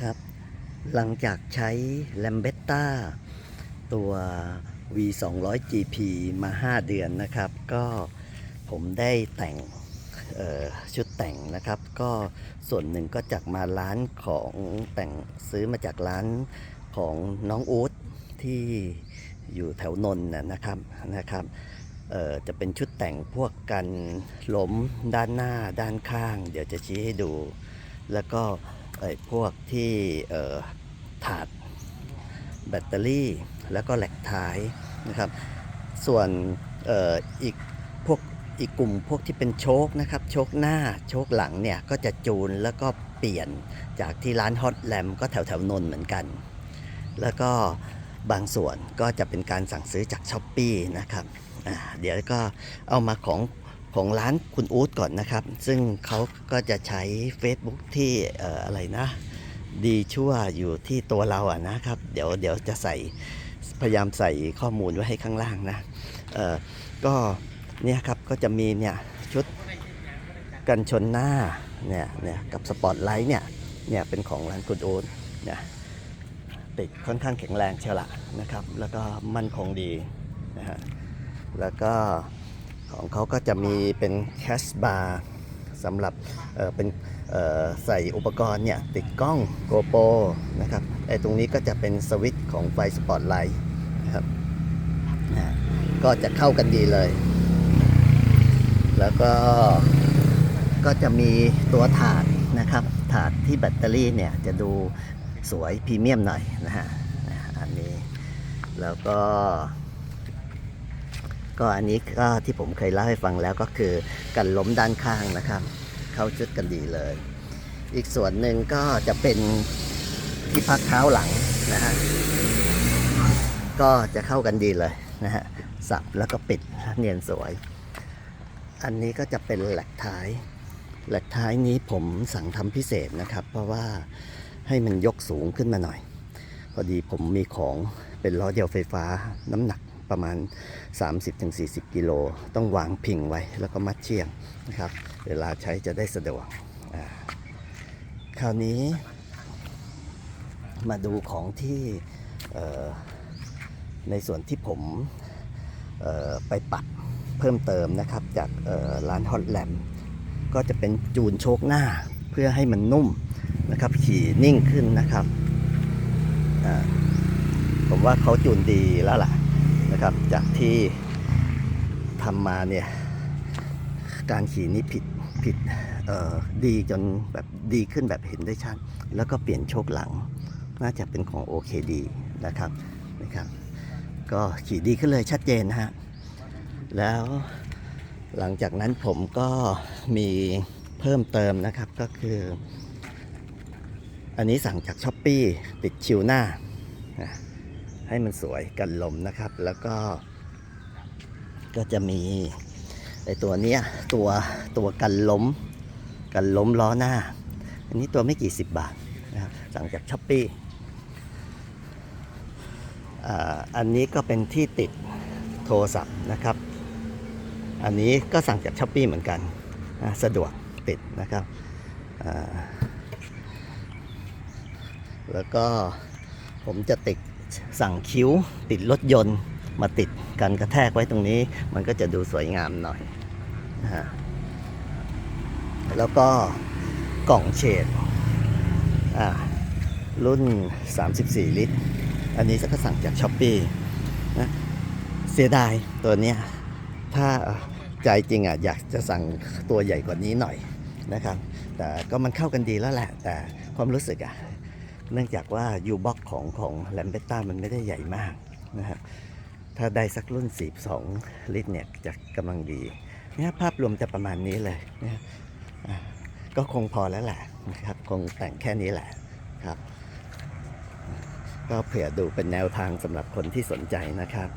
ครับ หลังจากใช้ l a m b e t t a ตัว V 2 0 0 GP มา 5 เดือนนะครับ ก็ผมได้แต่งชุดแต่งนะครับ ก็ส่วนหนึ่งก็จากมาร้านของแต่งซื้อมาจากร้านของน้องอู๊ดที่อยู่แถวนนท์นะครับนะครับจะเป็นชุดแต่งพวกกันล้มด้านหน้าด้านข้าง เดี๋ยวจะชี้ให้ดู แล้วก็ ไอ้พวกที่เอ่อถาดแบตเตอรี่ แล้วก็แหลกท้ายนะครับ ส่วนเอ่ออีกพวกอีกกลุ่มพวกที่เป็นโชคนะครับ โชคหน้าโชคหลังเนี่ยก็จะจูนแล้วก็เปลี่ยนจากที่ร้านฮอตแลมก็แถวแถวนนเหมือนกัน แล้วก็บางส่วนก็จะเป็นการสั่งซื้อจากช้อปปีนะครับเดี๋ยวก็เอามาของ ของร้านคุณอู๊ดก่อนนะครับ ซึ่งเขาก็จะใช้ Facebook ที่เอ่ออะไรนะ ดีชั่วอยู่ที่ตัวเราอะนะครับ เดี๋ยวเดี๋ยวจะใส่พยายามใส่ข้อมูลไว้ให้ข้างล่างนะเออก็เนี่ยครับก็จะมีเนี่ยชุดกันชนหน้าเนี่ยเนี่ยกับสปอตไลท์เนี่ยเนี่ยเป็นของร้านคุณโอ๊ตเนี่ยติดค่อนข้างแข็งแรงเชียวละนะครับ แล้วก็มั่นคงดีนะฮะแล้วก็ ของเขาก็จะมีเป็นแคชบาร์สำหรับเเป็นใส่อุปกรณ์เนี่ยติดกล้องโกโปรนะครับไอ้ตรงนี้ก็จะเป็นสวิตช์ของไฟสปอตไลท์นะครับนะก็จะเข้ากันดีเลย แล้วก็ก็จะมีตัวถาดนะครับ ถาดที่แบตเตอรี่เนี่ยจะดูสวยพรีเมียมหน่อยนะฮะอันนี้แล้วก็ ก็อันนี้ก็ที่ผมเคยเล่าให้ฟังแล้วก็คือกันล้มด้านข้างนะครับ เข้าชุดกันดีเลย อีกส่วนหนึ่งก็จะเป็นที่พักเท้าหลังนะฮะก็จะเข้ากันดีเลยนะฮะสับแล้วก็ปิดเนียนสวย อันนี้ก็จะเป็นแหลกท้ายแหลกท้ายนี้ผมสั่งทำพิเศษนะครับ เพราะว่าให้มันยกสูงขึ้นมาหน่อย พอดีผมมีของเป็นล้อเดียวไฟฟ้าน้ำหนัก ประมาณ 30-40 กิโล ต้องวางพิงไว้แล้วก็มัดเชือกนะครับ เวลาใช้จะได้สะดวกคราวนี้มาดูของที่ในส่วนที่ผมไปปรับเพิ่มเติมนะครับ จากร้านฮอตแลมก็จะเป็นจูนโชคหน้าเพื่อให้มันนุ่มนะครับ ขี่นิ่งขึ้นนะครับผมว่าเขาจูนดีแล้วล่ะ นะครับ จากที่ทำมาเนี่ยการขี่นี่ผิดผิดดีจนแบบดีขึ้นแบบเห็นได้ชัด แล้วก็เปลี่ยนโชคหลัง น่าจะเป็นของ OKD นะครับนะครับก็ขี่ดีขึ้นเลยชัดเจนฮะแล้วหลังจากนั้นผมก็มีเพิ่มเติมนะครับก็คือ อันนี้สั่งจากช้อปปีติดชิวหน้า ให้มันสวยกันลมนะครับ แล้วก็ ก็จะมีไอตัวเนี้ยตัวตัวกันล้ม กันล้มล้อหน้า อันนี้ตัวไม่กี่สิบบาทนะครับสั่งจากช้อปปี้อันนี้ก็เป็นที่ติดโทรศัพท์นะครับ อันนี้ก็สั่งจากช้อปปี้เหมือนกันนะสะดวกติดนะครับแล้วก็ผมจะติด สั่งคิ้วติดรถยนต์มาติดกันกระแทกไว้ตรงนี้ มันก็จะดูสวยงามหน่อยนะฮะแล้วก็กล่องเฉดอ่ารุ่น 34 ลิตร อันนี้ก็สั่งจากช้อปปีนะเสียดายตัวเนี้ยถ้าใจจริงอะอยากจะสั่งตัวใหญ่กว่านี้หน่อยนะครับ แต่ก็มันเข้ากันดีแล้วแหละ แต่ความรู้สึกอะ เนื่องจากว่ายูบ็อกของของแลมเบต้ามันไม่ได้ใหญ่มากนะครับถ้าได้สักรุ่น 42 ลิตรเนี่ยจะกำลังดีเนี่ยภาพรวมจะประมาณนี้เลยนะอะก็คงพอแล้วแหละนะครับคงแต่งแค่นี้แหละครับ ก็เผื่อดูเป็นแนวทางสำหรับคนที่สนใจนะครับ